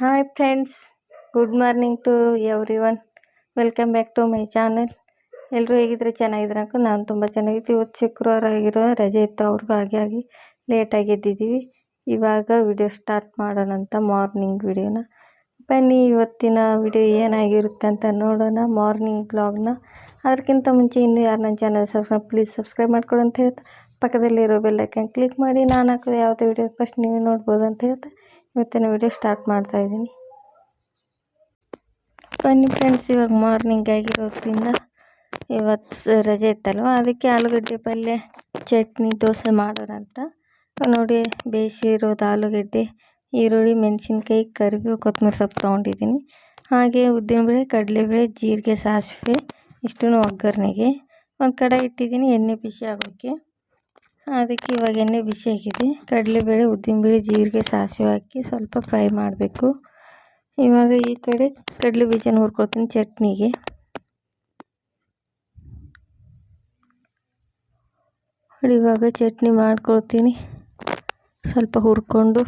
Hi friends good morning to everyone welcome back to my channel ಎಲ್ಲರೂ ಹೇಗಿದ್ರೆ ಚೆನ್ನಾಗಿದ್ರೆ ನಾನು ತುಂಬ ಚೆನ್ನಾಗಿತ್ತು ಇವತ್ತು ಶುಕ್ರವಾರ ಆಗಿರೋ ರಜೆ ಇತ್ತು. ಅವ್ರಿಗೂ ಹಾಗೆ ಆಗಿ ಲೇಟಾಗಿ ಎದ್ದಿದ್ದೀವಿ. ಇವಾಗ ವಿಡಿಯೋ ಸ್ಟಾರ್ಟ್ ಮಾಡೋಣ ಅಂತ ಮಾರ್ನಿಂಗ್ ವಿಡಿಯೋನ ಬನ್ನಿ, ಇವತ್ತಿನ ವಿಡಿಯೋ ಏನಾಗಿರುತ್ತೆ ಅಂತ ನೋಡೋಣ ಮಾರ್ನಿಂಗ್ ಬ್ಲಾಗ್ನ ಅದಕ್ಕಿಂತ ಮುಂಚೆ ಇನ್ನೂ ಯಾರು ನನ್ನ ಚಾನಲ್ ಸಬ್ಸ್ಕ್ರೈಬ್ ಪ್ಲೀಸ್ ಸಬ್ಸ್ಕ್ರೈಬ್ ಮಾಡ್ಕೊಡು ಅಂತ ಹೇಳ್ತಾ, ಪಕ್ಕದಲ್ಲಿರೋ ಬೆಲ್ಲೈಕನ್ ಕ್ಲಿಕ್ ಮಾಡಿ. ನಾನು ಹಾಕೋದು ಯಾವುದೇ ವಿಡಿಯೋ ಫಸ್ಟ್ ನೀವೇ ನೋಡ್ಬೋದು ಅಂತ ಹೇಳ್ತಾ ಇವತ್ತಿನ ವಿಡಿಯೋ ಸ್ಟಾರ್ಟ್ ಮಾಡ್ತಾ ಇದ್ದೀನಿ. ಬನ್ನಿ ಫ್ರೆಂಡ್ಸ್ ಇವಾಗ ಮಾರ್ನಿಂಗ್ ಆಗಿರೋದ್ರಿಂದ ಇವತ್ತು ರಜೆ ಇತ್ತಲ್ವ? ಅದಕ್ಕೆ ಆಲೂಗಡ್ಡೆ ಪಲ್ಯ, ಚಟ್ನಿ, ದೋಸೆ ಮಾಡೋಣ ಅಂತ. ನೋಡಿ ಬೇಯಿಸಿರೋದು ಆಲೂಗಡ್ಡೆ, ಈರುಳ್ಳಿ, ಮೆಣಸಿನ್ಕಾಯಿ, ಕರಿಬೇವು, ಕೊತ್ತಂಬರಿ ಸೊಪ್ಪು ತೊಗೊಂಡಿದ್ದೀನಿ. ಹಾಗೆ ಉದ್ದಿನಬೇಳೆ, ಕಡಲೆಬೇಳೆ, ಜೀರಿಗೆ, ಸಾಸಿವೆ ಇಷ್ಟೂ ಒಗ್ಗರಣೆಗೆ. ಒಂದು ಕಡೆ ಇಟ್ಟಿದ್ದೀನಿ, ಎಣ್ಣೆ ಬಿಸಿ ಆಗೋಕ್ಕೆ ಅದಕ್ಕೆ ಇವಾಗ ಎಣ್ಣೆ ಬಿಸಿ ಆಗಿದೆ. ಕಡಲೆಬೇಳೆ, ಉದ್ದಿನಬೇಳೆ, ಜೀರಿಗೆ, ಸಾಸಿವೆ ಹಾಕಿ ಸ್ವಲ್ಪ ಫ್ರೈ ಮಾಡಬೇಕು. ಇವಾಗ ಈ ಕಡೆ ಕಡಲೆ ಬೀಜನ ಹುರ್ಕೊಳ್ತೀನಿ ಚಟ್ನಿಗೆ. ಇವಾಗ ಚಟ್ನಿ ಮಾಡ್ಕೊಳ್ತೀನಿ. ಸ್ವಲ್ಪ ಹುರ್ಕೊಂಡು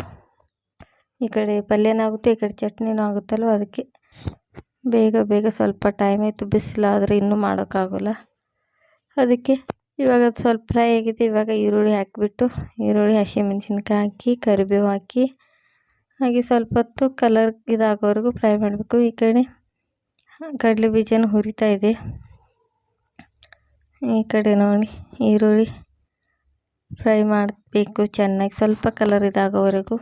ಈ ಕಡೆ ಪಲ್ಯನೂ ಆಗುತ್ತೆ, ಈ ಕಡೆ ಚಟ್ನಿನೂ ಆಗುತ್ತಲ್ವ? ಅದಕ್ಕೆ ಬೇಗ ಬೇಗ ಸ್ವಲ್ಪ ಟೈಮ್ ಆಯಿತು, ಬಿಸಿಲಾದರೆ ಇನ್ನೂ ಮಾಡೋಕ್ಕಾಗೋಲ್ಲ. ಅದಕ್ಕೆ ಇವಾಗ ಅದು ಸ್ವಲ್ಪ ಫ್ರೈ ಆಗಿದೆ. ಇವಾಗ ಈರುಳ್ಳಿ ಹಾಕಿಬಿಟ್ಟು, ಈರುಳ್ಳಿ, ಹಸಿಮೆಣ್ಸಿನ್ಕಾಯಿ ಹಾಕಿ, ಕರಿಬೇವು ಹಾಕಿ, ಹಾಗೆ ಸ್ವಲ್ಪ ಹೊತ್ತು ಕಲರ್ ಇದಾಗೋವರೆಗೂ ಫ್ರೈ ಮಾಡಬೇಕು. ಈ ಕಡೆ ಕಡಲೆ ಬೀಜನೂ ಹುರಿತಾ ಇದೆ. ಈ ಕಡೆ ನೋಡಿ, ಈರುಳ್ಳಿ ಫ್ರೈ ಮಾಡಬೇಕು. ಚೆನ್ನಾಗಿ ಸ್ವಲ್ಪ ಕಲರ್ ಇದಾಗೋವರೆಗೂ.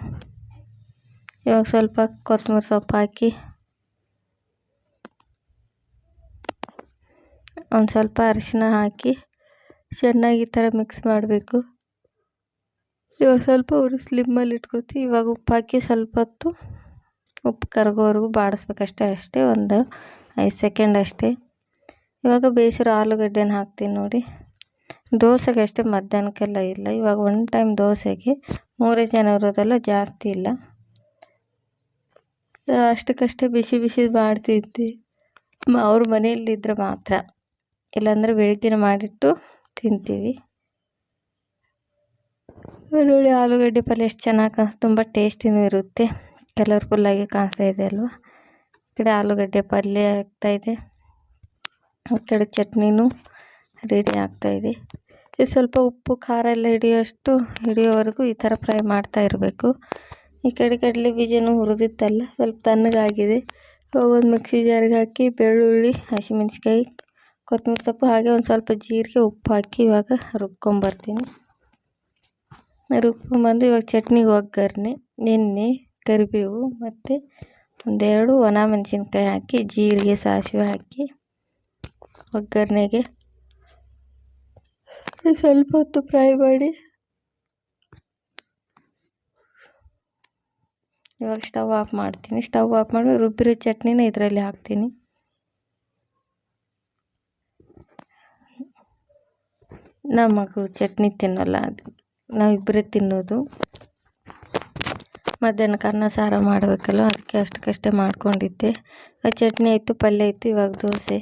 ಇವಾಗ ಸ್ವಲ್ಪ ಕೊತ್ತಂಬರಿ ಸೊಪ್ಪು ಹಾಕಿ, ಒಂದು ಸ್ವಲ್ಪ ಅರಿಶಿನ ಹಾಕಿ ಚೆನ್ನಾಗಿ ಈ ಥರ ಮಿಕ್ಸ್ ಮಾಡಬೇಕು. ಇವಾಗ ಸ್ವಲ್ಪ ಉರಿ ಸ್ಲಿಮ್ಮಲ್ಲಿ ಇಟ್ಕೊಳ್ತೀವಿ. ಇವಾಗ ಉಪ್ಪು ಹಾಕಿ ಸ್ವಲ್ಪ ಹೊತ್ತು ಉಪ್ಪು ಕರಗೋವರೆಗೂ ಬಾಡಿಸ್ಬೇಕಷ್ಟೇ ಅಷ್ಟೇ ಒಂದು ಐದು ಸೆಕೆಂಡ್ ಅಷ್ಟೇ. ಇವಾಗ ಬೇಯಿಸಿರೋ ಆಲೂಗಡ್ಡೆನ ಹಾಕ್ತೀನಿ ನೋಡಿ. ದೋಸೆಗೆ ಅಷ್ಟೇ ಮಧ್ಯಾಹ್ನಕ್ಕೆಲ್ಲ ಇಲ್ಲ. ಇವಾಗ ಒನ್ ಟೈಮ್ ದೋಸೆಗೆ ಮೂರೇ ಜನ ಇರೋದೆಲ್ಲ ಜಾಸ್ತಿ ಇಲ್ಲ. ಅಷ್ಟಕ್ಕಷ್ಟೇ ಬಿಸಿ ಬಿಸಿ ಮಾಡ್ತಿದ್ದೆ. ಅವ್ರ ಮನೆಯಲ್ಲಿದ್ದರೆ ಮಾತ್ರ. ಇಲ್ಲಾಂದರೆ ಬೆಳಿಗ್ಗೆ ಮಾಡಿಟ್ಟು ತಿಂತೀವಿ. ನೋಡಿ ಆಲೂಗಡ್ಡೆ ಪಲ್ಯ ಎಷ್ಟು ಚೆನ್ನಾಗಿ ಕಾಣಿಸ್ತು ತುಂಬ ಟೇಸ್ಟಿನೂ ಇರುತ್ತೆ. ಕಲರ್ಫುಲ್ಲಾಗಿ ಕಾಣಿಸ್ತಾ ಇದೆ ಅಲ್ವಾ? ಈ ಕಡೆ ಆಲೂಗಡ್ಡೆ ಪಲ್ಯ ಆಗ್ತಾಯಿದೆ ಈ ಕಡೆ ಚಟ್ನಿನೂ ರೆಡಿ ಆಗ್ತಾಯಿದೆ ಇದು. ಸ್ವಲ್ಪ ಉಪ್ಪು, ಖಾರ ಎಲ್ಲ ಹಿಡಿಯೋಷ್ಟು, ಹಿಡಿಯೋವರೆಗೂ ಈ ಥರ ಫ್ರೈ ಮಾಡ್ತಾ ಇರಬೇಕು. ಈ ಕಡೆ ಕಡಲೆ ಬೀಜನೂ ಹುರಿದಿತ್ತಲ್ಲ, ಸ್ವಲ್ಪ ತಣ್ಣಗಾಗಿದೆ. ಒಂದು ಮಿಕ್ಸಿ ಜಾರಿಗೆ ಹಾಕಿ ಬೆಳ್ಳುಳ್ಳಿ ಹಸಿಮೆಣ್ಸಿಕಾಯಿ ಕೊತ್ತಂಬರಿ ಸೊಪ್ಪು ಹಾಗೆ ಒಂದು ಸ್ವಲ್ಪ ಜೀರಿಗೆ ಉಪ್ಪು ಹಾಕಿ ಇವಾಗ ರುಬ್ಕೊಂಬರ್ತೀನಿ. ರುಬ್ಕೊಂಬಂದು ಇವಾಗ ಚಟ್ನಿಗೆ ಒಗ್ಗರಣೆ, ಎಣ್ಣೆ, ಕರಿಬೇವು ಮತ್ತು ಒಂದೆರಡು ಒಣ ಮೆಣಸಿನ್ಕಾಯಿ ಹಾಕಿ, ಜೀರಿಗೆ, ಸಾಸಿವೆ ಹಾಕಿ ಒಗ್ಗರಣೆಗೆ ಸ್ವಲ್ಪ ಹೊತ್ತು ಫ್ರೈ ಮಾಡಿ ಇವಾಗ ಸ್ಟವ್ ಆಫ್ ಮಾಡ್ತೀನಿ. ಸ್ಟವ್ ಆಫ್ ಮಾಡಿ ರುಬ್ಬಿರೋ ಚಟ್ನಿನ ಇದರಲ್ಲಿ ಹಾಕ್ತೀನಿ. ನಮ್ಮ ಮಗಳು ಚಟ್ನಿ ತಿನ್ನೋಲ್ಲ. ಅದು ನಾವಿಬ್ಬರೇ ತಿನ್ನೋದು. ಮಧ್ಯಾಹ್ನಕ್ಕೆ ಅನ್ನ, ಸಾರು ಮಾಡಬೇಕಲ್ಲ ಅದಕ್ಕೆ ಅಷ್ಟಕ್ಕಷ್ಟೇ ಮಾಡ್ಕೊಂಡಿದ್ದೆ. ಚಟ್ನಿ ಆಯಿತು, ಪಲ್ಯ ಆಯಿತು, ಇವಾಗ ದೋಸೆ.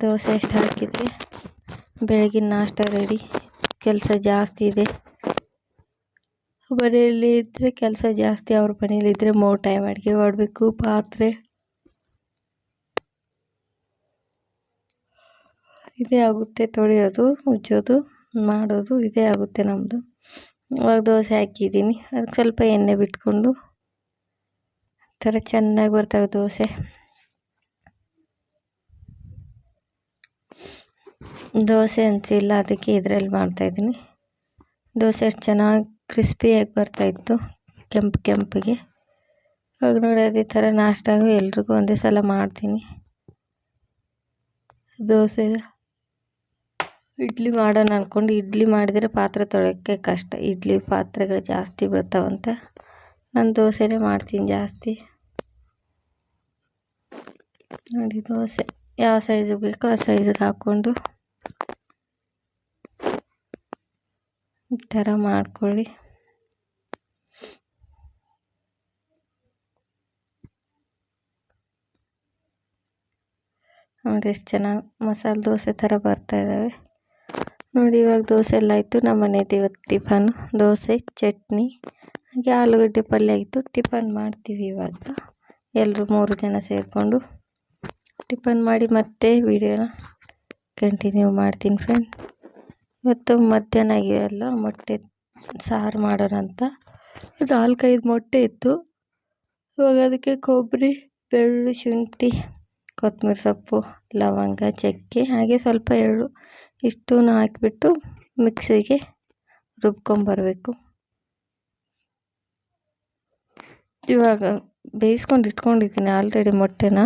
ದೋಸೆ ಎಷ್ಟು ಹಾಕಿದರೆ ಬೆಳಗಿನ ನಾಷ್ಟ ರೆಡಿ ಕೆಲಸ ಜಾಸ್ತಿ ಇದೆ. ಮನೆಯಲ್ಲಿ ಇದ್ದರೆ ಕೆಲಸ ಜಾಸ್ತಿ, ಅವ್ರ ಮನೇಲಿ ಇದ್ದರೆ ಮೂರು ಟೈಮ್ ಅಡುಗೆ ಮಾಡಬೇಕು, ಪಾತ್ರೆ. ಇದೇ ಆಗುತ್ತೆ ತೊಳೆಯೋದು, ಉಜ್ಜೋದು, ಮಾಡೋದು ಇದೇ ಆಗುತ್ತೆ ನಮ್ಮದು ಇವಾಗ ದೋಸೆ ಹಾಕಿದ್ದೀನಿ. ಅದಕ್ಕೆ ಸ್ವಲ್ಪ ಎಣ್ಣೆ ಬಿಟ್ಕೊಂಡು ಥರ ಚೆನ್ನಾಗಿ ಬರ್ತವೆ ದೋಸೆ. ದೋಸೆ ಅನಿಸಿಲ್ಲ, ಅದಕ್ಕೆ ಇದರಲ್ಲಿ ಮಾಡ್ತಾಯಿದ್ದೀನಿ ದೋಸೆ ಅಷ್ಟು ಚೆನ್ನಾಗಿ ಕ್ರಿಸ್ಪಿಯಾಗಿ ಬರ್ತಾಯಿತ್ತು ಕೆಂಪು ಕೆಂಪಿಗೆ. ಇವಾಗ ನೋಡಿ, ಅದೇ ಥರ ನಾಷ್ಟಾಗೂ ಎಲ್ರಿಗೂ ಒಂದೇ ಸಲ ಮಾಡ್ತೀನಿ. ದೋಸೆನ ಇಡ್ಲಿ ಮಾಡೋಣ ಅಂದ್ಕೊಂಡು ಇಡ್ಲಿ ಮಾಡಿದರೆ ಪಾತ್ರೆ ತೊಳೆಯೋಕ್ಕೆ ಕಷ್ಟ. ಇಡ್ಲಿ ಪಾತ್ರೆಗಳು ಜಾಸ್ತಿ ಬೀಳ್ತಾವಂತ. ನಾನು ದೋಸೆನೇ ಮಾಡ್ತೀನಿ ಜಾಸ್ತಿ. ನೋಡಿ ದೋಸೆ. ಯಾವ ಸೈಜು ಬೇಕೋ ಆ ಸೈಜಿಗೆ ಹಾಕ್ಕೊಂಡು ಈ ಥರ ಮಾಡ್ಕೊಳ್ಳಿ. ನೋಡಿ ಎಷ್ಟು ಚೆನ್ನಾಗಿ ಮಸಾಲೆ ದೋಸೆ ಥರ ಬರ್ತಾ ಇದ್ದಾವೆ. ನೋಡಿ, ಇವಾಗ ದೋಸೆ ಎಲ್ಲ ಆಯಿತು. ನಮ್ಮ ಮನೇದು ಇವತ್ತು ಟಿಫನ್. ದೋಸೆ, ಚಟ್ನಿ, ಹಾಗೆ ಆಲೂಗಡ್ಡೆ ಪಲ್ಯ ಆಯಿತು ಟಿಫನ್ ಮಾಡ್ತೀವಿ ಇವಾಗ. ಎಲ್ಲರೂ ಮೂರು ಜನ ಸೇರಿಕೊಂಡು ಟಿಫನ್ ಮಾಡಿ ಮತ್ತೆ ವೀಡಿಯೋನ ಕಂಟಿನ್ಯೂ ಮಾಡ್ತೀನಿ ಫ್ರೆಂಡ್ ಇವತ್ತು ಮಧ್ಯಾಹ್ನ ಆಗಿರಲ್ಲ ಮೊಟ್ಟೆ ಸಾರು ಮಾಡೋಣ ಅಂತ. ನಾಲ್ಕೈದು ಮೊಟ್ಟೆ ಇತ್ತು. ಇವಾಗ ಅದಕ್ಕೆ ಕೊಬ್ಬರಿ, ಬೆಳ್ಳುಳ್ಳಿ, ಶುಂಠಿ, ಕೊತ್ತಂಬರಿ ಸೊಪ್ಪು, ಲವಂಗ, ಚಕ್ಕೆ, ಹಾಗೆ ಸ್ವಲ್ಪ ಎಳ್ಳು. ಇಷ್ಟನ್ನು ಹಾಕಿಬಿಟ್ಟು ಮಿಕ್ಸಿಗೆ ರುಬ್ಕೊಂಬರಬೇಕು. ಇವಾಗ ಬೇಯಿಸ್ಕೊಂಡು ಇಟ್ಕೊಂಡಿದ್ದೀನಿ ಆಲ್ರೆಡಿ ಮೊಟ್ಟೆನ.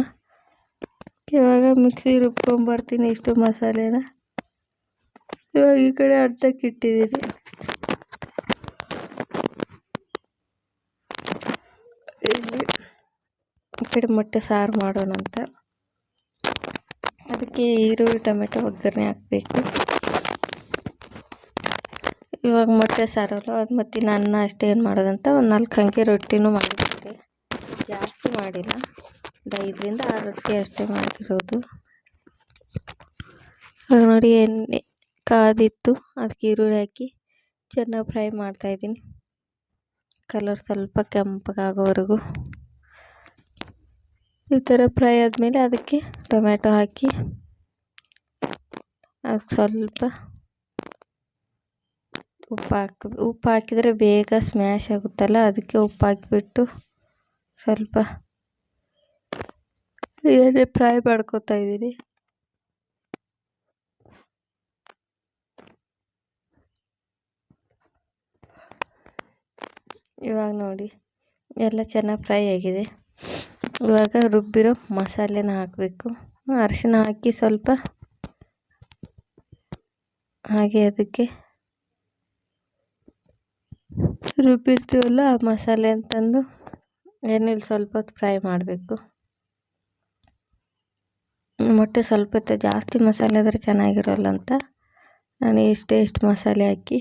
ಇವಾಗ ಮಿಕ್ಸಿ ರುಬ್ಕೊಂಬರ್ತೀನಿ ಇಷ್ಟು ಮಸಾಲೆನ. ಇವಾಗ ಈ ಕಡೆ ಅರ್ಧಕ್ಕೆ ಇಟ್ಟಿದ್ದೀನಿ. ಇಲ್ಲಿ ಈ ಕಡೆ ಮೊಟ್ಟೆ ಸಾರು ಮಾಡೋಣ ಅಂತ ಅದಕ್ಕೆ ಈರುಳ್ಳಿ, ಟೊಮೆಟೊ ಒಗ್ಗರಣೆ ಹಾಕಬೇಕು. ಇವಾಗ ಮೊಟ್ಟೆ ಸಾರಲ್ಲ ಅದು ಮತ್ತು ಅನ್ನ ಅಷ್ಟೇ ಏನು ಮಾಡೋದಂತ ಒಂದು ನಾಲ್ಕು ಅಂಕೆ ರೊಟ್ಟಿನೂ ಮಾಡಿಬಿಟ್ಟೆ ಜಾಸ್ತಿ ಮಾಡಿಲ್ಲ. ಒಂದು ಐದರಿಂದ ಆರು ರೊಟ್ಟಿ ಅಷ್ಟೇ ಮಾಡಿರೋದು. ಇವಾಗ ನೋಡಿ ಎಣ್ಣೆ, ಕಾದಿತ್ತು. ಅದಕ್ಕೆ ಈರುಳ್ಳಿ ಹಾಕಿ ಚೆನ್ನಾಗಿ ಫ್ರೈ ಮಾಡ್ತಾಯಿದ್ದೀನಿ ಕಲರ್ ಸ್ವಲ್ಪ ಕೆಂಪಗಾಗೋವರೆಗೂ ಈ ಥರ ಫ್ರೈ ಆದಮೇಲೆ ಅದಕ್ಕೆ ಟೊಮ್ಯಾಟೊ ಹಾಕಿ ಸ್ವಲ್ಪ ಉಪ್ಪು ಹಾಕಿ, ಉಪ್ಪು ಹಾಕಿದರೆ ಬೇಗ ಸ್ಮ್ಯಾಶ್ ಆಗುತ್ತಲ್ಲ, ಅದಕ್ಕೆ ಉಪ್ಪು ಹಾಕಿಬಿಟ್ಟು ಸ್ವಲ್ಪ ಎಣ್ಣೆ ಫ್ರೈ ಮಾಡ್ಕೊತಾ ಇದ್ದೀನಿ. ಇವಾಗ ನೋಡಿ, ಎಲ್ಲ ಚೆನ್ನಾಗಿ ಫ್ರೈ ಆಗಿದೆ. ಇವಾಗ ರುಬ್ಬಿರೋ ಮಸಾಲೆನ ಹಾಕಬೇಕು. ಅರಿಶಿನ ಹಾಕಿ ಸ್ವಲ್ಪ. ಹಾಗೆ ಅದಕ್ಕೆ ರುಬ್ಬಿರ್ತೀವಲ್ಲ ಆ ಮಸಾಲೆ ಅಂತಂದು ಎಣ್ಣೆಲಿ ಸ್ವಲ್ಪ ಹೊತ್ತು ಫ್ರೈ ಮಾಡಬೇಕು. ಮೊಟ್ಟೆ ಸ್ವಲ್ಪ ಹೊತ್ತು ಜಾಸ್ತಿ ಮಸಾಲೆ ಆದರೆ ಚೆನ್ನಾಗಿರೋಲ್ಲ ಅಂತ. ನಾನು ಎಷ್ಟೇ ಎಷ್ಟು ಮಸಾಲೆ ಹಾಕಿ.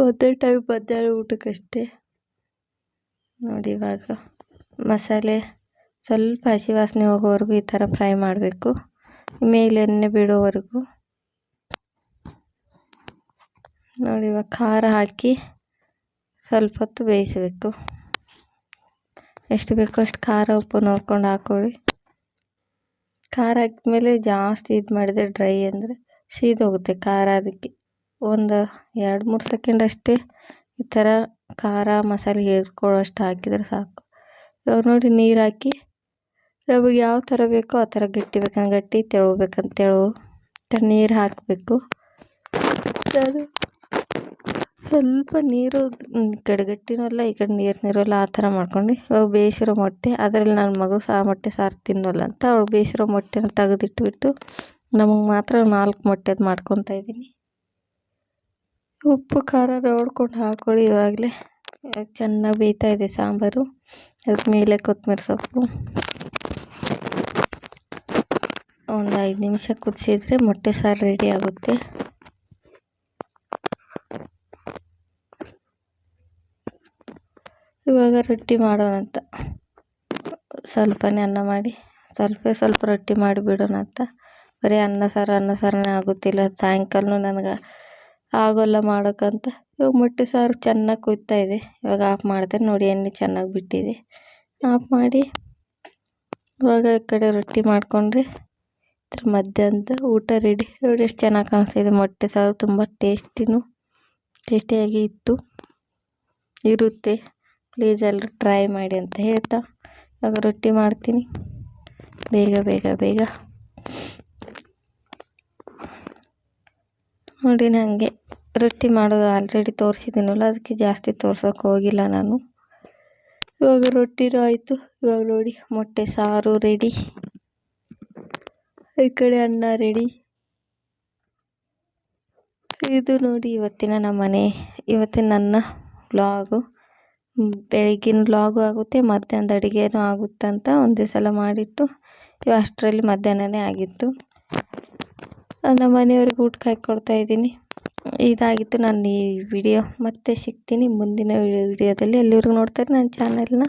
ಒಂದೇ ಟೈಮ್ ಮಧ್ಯಾಹ್ನ ಊಟಕ್ಕಷ್ಟೇ. ನೋಡಿ ಇವಾಗ. ಮಸಾಲೆ, ಸ್ವಲ್ಪ ಹಸಿ ವಾಸನೆ ಹೋಗೋವರೆಗೂ ಈ ಥರ ಫ್ರೈ ಮಾಡಬೇಕು. ಮೇಲೆ ಎಣ್ಣೆ ಬಿಡೋವರೆಗೂ. ನೋಡಿ, ಇವಾಗ ಖಾರ ಹಾಕಿ ಸ್ವಲ್ಪ ಹೊತ್ತು ಬೇಯಿಸಬೇಕು. ಎಷ್ಟು ಬೇಕೋ ಅಷ್ಟು ಖಾರ ಉಪ್ಪು ನೋಡ್ಕೊಂಡು ಹಾಕ್ಕೊಳ್ಳಿ ಖಾರ ಹಾಕಿದ್ಮೇಲೆ ಜಾಸ್ತಿ ಇದು ಮಾಡಿದರೆ ಡ್ರೈ ಅಂದರೆ ಸೀದೋಗುತ್ತೆ ಖಾರ ಅದಕ್ಕೆ. ಒಂದು ಎರಡು ಮೂರು ಸೆಕೆಂಡ್ ಅಷ್ಟೇ ಈ ಥರ ಖಾರ ಮಸಾಲೆ ಅಷ್ಟು ಹಾಕಿದರೆ ಸಾಕು. ಇವಾಗ ನೋಡಿ ನೀರು ಹಾಕಿ. ನಮಗೆ ಯಾವ ಥರ ಬೇಕೋ ಆ ಥರ ಗಟ್ಟಿ ಬೇಕಂದ್ರೆ ಗಟ್ಟಿ ತೆಳು ಬೇಕಂತ ತೆಳು ನೀರು ಹಾಕಬೇಕು. ಅದು ಸ್ವಲ್ಪ ನೀರು ಈ ಕಡೆ ಗಟ್ಟಿನೂ ಅಲ್ಲ, ಈ ಕಡೆ ನೀರು ನೀರಲ್ಲ ಆ ಥರ ಮಾಡ್ಕೊಂಡು. ಇವಾಗ ಬೇಯಿಸಿರೋ ಮೊಟ್ಟೆ, ಅದರಲ್ಲಿ ನನ್ನ ಮಗಳು ಸಹ ಮೊಟ್ಟೆ ಸಾರು ತಿನ್ನೋಲ್ಲ ಅಂತ ಅವಳು ಬೇಯಿಸಿರೋ ಮೊಟ್ಟೆನ ತೆಗೆದಿಟ್ಬಿಟ್ಟು ನಮಗೆ ಮಾತ್ರ ನಾಲ್ಕು ಮೊಟ್ಟೆದು ಮಾಡ್ಕೊತಾ ಇದ್ದೀನಿ ಉಪ್ಪು, ಖಾರ ನೋಡ್ಕೊಂಡು ಹಾಕ್ಕೊಳ್ಳಿ ಇವಾಗಲೇ. ಚೆನ್ನಾಗಿ ಬೇಯ್ತಾ ಇದೆ ಸಾಂಬಾರು. ಅದಕ್ಕೆ ಮೇಲೆ ಕೊತ್ತಂಬರಿ ಸೊಪ್ಪು. ಒಂದು ಐದು ನಿಮಿಷ ಕುದಿಸಿದ್ರೆ ಮೊಟ್ಟೆ ಸಾರು ರೆಡಿ ಆಗುತ್ತೆ. ಇವಾಗ ರೊಟ್ಟಿ ಮಾಡೋಣ ಅಂತ. ಸ್ವಲ್ಪನೇ ಅನ್ನ ಮಾಡಿ, ಸ್ವಲ್ಪ ಸ್ವಲ್ಪ ರೊಟ್ಟಿ ಮಾಡಿಬಿಡೋಣ ಅಂತ. ಬರೀ ಅನ್ನ ಸಾರು, ಅನ್ನ ಸಾರನೇ ಆಗುತ್ತಿಲ್ಲ. ಸಾಯಂಕಾಲನೂ ನನಗೆ ಆಗೋಲ್ಲ ಮಾಡೋಕ್ಕಂತ ಇವಾಗ ಮೊಟ್ಟೆ ಸಾರು ಚೆನ್ನಾಗಿ ಕುದೀತಾ ಇದೆ. ಇವಾಗ ಆಫ್ ಮಾಡಿದೆ ನೋಡಿ ಎಣ್ಣೆ ಚೆನ್ನಾಗಿ ಬಿಟ್ಟಿದೆ. ಆಫ್ ಮಾಡಿ ಇವಾಗ ಈ ಕಡೆ ರೊಟ್ಟಿ ಮಾಡಿಕೊಂಡ್ರೆ ಇದ್ರ ಮಧ್ಯಾಹ್ನದ ಊಟ ರೆಡಿ ನೋಡಿ ಎಷ್ಟು ಚೆನ್ನಾಗಿ ಕಾಣಿಸ್ತಿದೆ ಮೊಟ್ಟೆ ಸಾರು ತುಂಬ ಟೇಸ್ಟಿನೂ ಟೇಸ್ಟಿಯಾಗಿ ಇತ್ತು. ಇರುತ್ತೆ. ಪ್ಲೀಸ್ ಎಲ್ಲರೂ ಟ್ರೈ ಮಾಡಿ ಅಂತ ಹೇಳ್ತಾ ಇವಾಗ ರೊಟ್ಟಿ ಮಾಡ್ತೀನಿ. ಬೇಗ ಬೇಗ ಬೇಗ. ನೋಡಿ ನನಗೆ ರೊಟ್ಟಿ ಮಾಡೋದು ಆಲ್ರೆಡಿ ತೋರಿಸಿದ್ದೀನಲ್ಲ, ಅದಕ್ಕೆ ಜಾಸ್ತಿ ತೋರ್ಸೋಕೆ ಹೋಗಿಲ್ಲ ನಾನು. ಇವಾಗ ರೊಟ್ಟಿನೂ ಆಯಿತು. ಇವಾಗ ನೋಡಿ, ಮೊಟ್ಟೆ ಸಾರು ರೆಡಿ ಈ ಕಡೆ ಅನ್ನ ರೆಡಿ ಇದು ನೋಡಿ ಇವತ್ತಿನ ನಮ್ಮನೆ, ಇವತ್ತಿನ ನನ್ನ ವ್ಲಾಗು ಬೆಳಗಿನ ವ್ಲಾಗು ಆಗುತ್ತೆ, ಮಧ್ಯಾಹ್ನದ ಅಡುಗೆನೂ ಆಗುತ್ತಂತ ಒಂದೇ ಸಲ ಮಾಡಿಟ್ಟು ಅಷ್ಟರಲ್ಲಿ ಮಧ್ಯಾಹ್ನನೇ ಆಗಿತ್ತು. ನಮ್ಮ ಮನೆಯವ್ರಿಗೆ ಊಟಕ್ಕೆ ಹಾಕಿ ಇದ್ದೀನಿ. ಇದಾಗಿತ್ತು. ನಾನು ಈ ವಿಡಿಯೋ ಮತ್ತೆ ಸಿಗ್ತೀನಿ ಮುಂದಿನ ವಿಡಿಯೋದಲ್ಲಿ ಎಲ್ಲಿವರೆಗೂ ನೋಡ್ತಾರೆ ನನ್ನ ಚಾನಲ್ನ